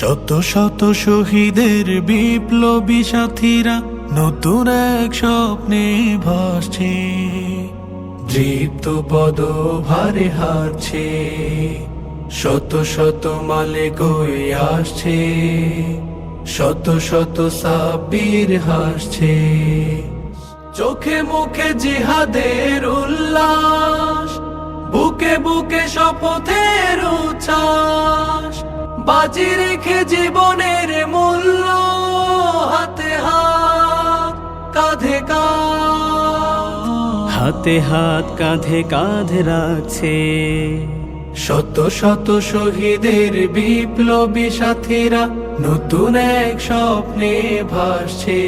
শত শত শহীদের বিপ্লবী সাথীরা নতুন এক স্বপ্নে ভাসছে। দৃপ্ত পদ ভারে হারছে। শত শত মালে গয়ে আসছে। শত শত সাবির হাসছে। চোখে মুখে জিহাদের উল্লাস, বুকে বুকে শপথের উচ্ছ্বাস। বাজি রেখে জীবনের মূল্য হাতে হাত কাঁধে কাঁধ। হাতে হাত কাঁধে কাঁধ রাখছে। শত শত শহীদের বিপ্লবী সাথীরা নতুন এক স্বপ্নে ভাসছে।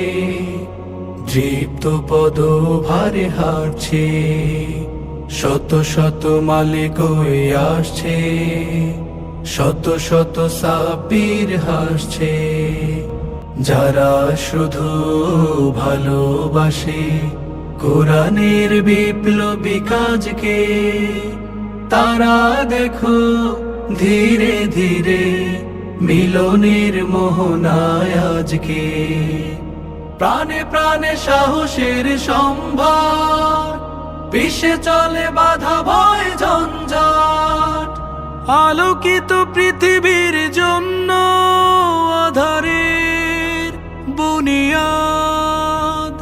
দৃপ্ত পদ ভারে হারছে। শত শত মালিক হয়ে আসছে। শত শত সাপির হাসছে, যারা শুধু ভালোবাসে। কোরআনের বিপ্লবী কাজকে তারা দেখো ধীরে ধীরে মিলনের মোহনায় আজকে। প্রাণে প্রাণে সাহসের সম্ভার পিছে চলে বাধা ভয় ঝঞ্ঝাট আলোকিত পৃথিবীর জন্য আধারের বুনিয়াদ।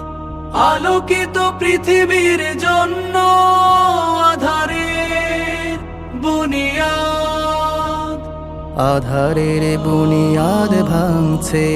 আলোকিত পৃথিবীর জন্য আধারের বুনিয়াদ। আধারের বুনিয়াদ ভাঙছে।